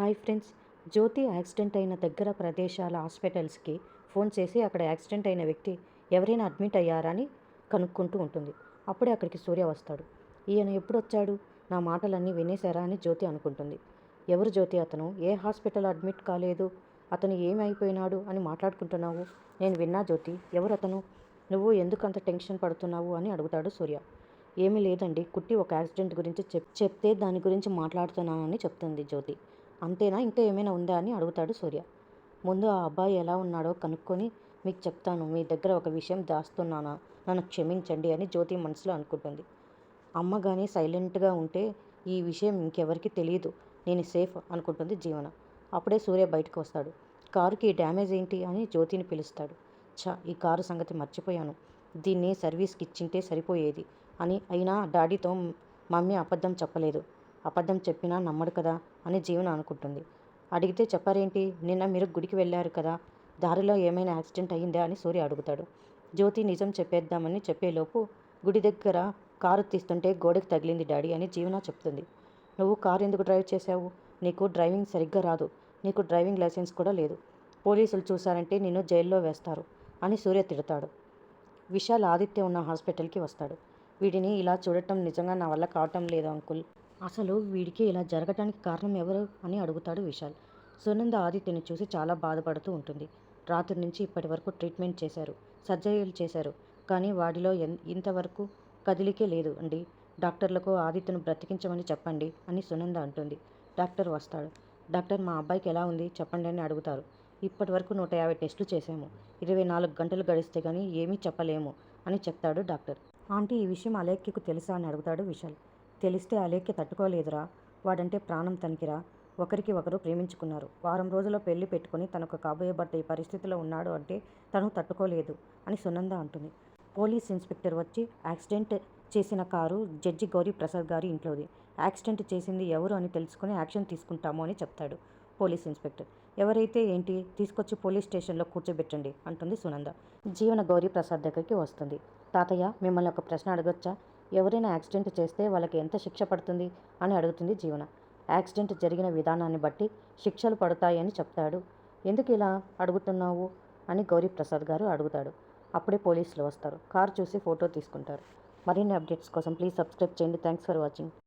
Hi friends. జ్యోతి accident అయిన దగ్గర ప్రదేశాల హాస్పిటల్స్కి ఫోన్ చేసి అక్కడ యాక్సిడెంట్ అయిన వ్యక్తి ఎవరైనా అడ్మిట్ అయ్యారా అని కనుక్కుంటూ ఉంటుంది. అప్పుడే అక్కడికి సూర్య వస్తాడు. ఈయన ఎప్పుడు వచ్చాడు నా మాటలన్నీ వినేశారా అని జ్యోతి అనుకుంటుంది. ఎవరు జ్యోతి అతను? ఏ హాస్పిటల్ అడ్మిట్ కాలేదు? అతను ఏమైపోయినాడు అని మాట్లాడుకుంటున్నావు? నేను విన్నా జ్యోతి. ఎవరు అతను? నువ్వు ఎందుకు అంత టెన్షన్ పడుతున్నావు అని అడుగుతాడు సూర్య. ఏమీ లేదండి. కుట్టి ఒక యాక్సిడెంట్ గురించి చెప్ చెప్తే దాని గురించి మాట్లాడుతున్నానని చెప్తుంది జ్యోతి. అంతేనా? ఇంకా ఏమైనా ఉందా అని అడుగుతాడు సూర్య. ముందు ఆ అబ్బాయి ఎలా ఉన్నాడో కనుక్కొని మీకు చెప్తాను. మీ దగ్గర ఒక విషయం దాస్తున్నానా? నన్ను క్షమించండి అని జ్యోతి మనసులో అనుకుంటుంది. అమ్మ కానీ సైలెంట్గా ఉంటే ఈ విషయం ఇంకెవరికి తెలియదు నేను సేఫ్ అనుకుంటుంది జీవన. అప్పుడే సూర్య బయటకు వస్తాడు. కారుకి డ్యామేజ్ ఏంటి అని జ్యోతిని పిలుస్తాడు. ఛా ఈ కారు సంగతి మర్చిపోయాను. దీన్ని సర్వీస్కి ఇచ్చింటే సరిపోయేది అని. అయినా డాడీతో మమ్మీ అబద్ధం చెప్పలేదు. అబద్ధం చెప్పినా నమ్మడు కదా అని జీవన అనుకుంటుంది. అడిగితే చెప్పారేంటి? నిన్న మీరు గుడికి వెళ్ళారు కదా దారిలో ఏమైనా యాక్సిడెంట్ అయ్యిందా అని సూర్య అడుగుతాడు. జ్యోతి నిజం చెప్పేద్దామని చెప్పేలోపు గుడి దగ్గర కారు తీస్తుంటే గోడకు తగిలింది డాడీ అని జీవన చెప్తుంది. నువ్వు కారు ఎందుకు డ్రైవ్ చేశావు? నీకు డ్రైవింగ్ సరిగ్గా రాదు. నీకు డ్రైవింగ్ లైసెన్స్ కూడా లేదు. పోలీసులు చూశారంటే నిన్ను జైల్లో వేస్తారు అని సూర్య తిడతాడు. విశాల్ ఆదిత్య ఉన్న హాస్పిటల్కి వస్తాడు. వీడిని ఇలా చూడటం నిజంగా నా వల్ల కావటం లేదు అంకుల్. అసలు వీడికి ఇలా జరగటానికి కారణం ఎవరు అని అడుగుతాడు విశాల్. సునంద ఆదిత్యని చూసి చాలా బాధపడుతూ ఉంటుంది. రాత్రి నుంచి ఇప్పటి వరకు ట్రీట్మెంట్ చేశారు సర్జరీలు చేశారు కానీ వాడిలో ఎన్ ఇంతవరకు కదిలికే లేదు అండి. డాక్టర్లకు ఆదిత్యను బ్రతికించమని చెప్పండి అని సునంద అంటుంది. డాక్టర్ వస్తాడు. డాక్టర్ మా అబ్బాయికి ఎలా ఉంది? చెప్పండి అని అడుగుతారు. ఇప్పటి వరకు నూట యాభై టెస్టులు చేశాము. ఇరవై నాలుగు గంటలు గడిస్తే కానీ ఏమీ చెప్పలేము అని చెప్తాడు డాక్టర్. ఆంటీ ఈ విషయం అలేఖ్యకు తెలుసా అని అడుగుతాడు విశాల్. తెలిస్తే అలేఖ్య తట్టుకోలేదురా. వాడంటే ప్రాణం తనికిరా. ఒకరికి ఒకరు ప్రేమించుకున్నారు. వారం రోజుల పెళ్ళి పెట్టుకుని తనకు కాబోయే భర్త ఈ పరిస్థితిలో ఉన్నాడు అంటే తను తట్టుకోలేదు అని సునంద అంటుంది. పోలీస్ ఇన్స్పెక్టర్ వచ్చి యాక్సిడెంట్ చేసిన కారు జడ్జి గౌరీ ప్రసాద్ గారి ఇంట్లోది. యాక్సిడెంట్ చేసింది ఎవరు అని తెలుసుకుని యాక్షన్ తీసుకుంటాము అని చెప్తాడు పోలీస్ ఇన్స్పెక్టర్. ఎవరైతే ఏంటి తీసుకొచ్చి పోలీస్ స్టేషన్లో కూర్చోబెట్టండి అంటుంది సునంద. జీవన గౌరీ ప్రసాద్ దగ్గరికి వస్తుంది. తాతయ్య మిమ్మల్ని ఒక ప్రశ్న అడగొచ్చా? ఎవరైనా యాక్సిడెంట్ చేస్తే వాళ్ళకి ఎంత శిక్ష పడుతుంది అని అడుగుతుంది జీవన. యాక్సిడెంట్ జరిగిన విధానాన్ని బట్టి శిక్షలు పడతాయని చెప్తాడు. ఎందుకు ఇలా అడుగుతున్నావు? అని గౌరీ ప్రసాద్ గారు అడుగుతాడు. అప్పుడే పోలీసులు వస్తారు. కారు చూసి ఫోటో తీసుకుంటారు. మరిన్ని అప్డేట్స్ కోసం ప్లీజ్ సబ్స్క్రైబ్ చేయండి. Thanks for watching.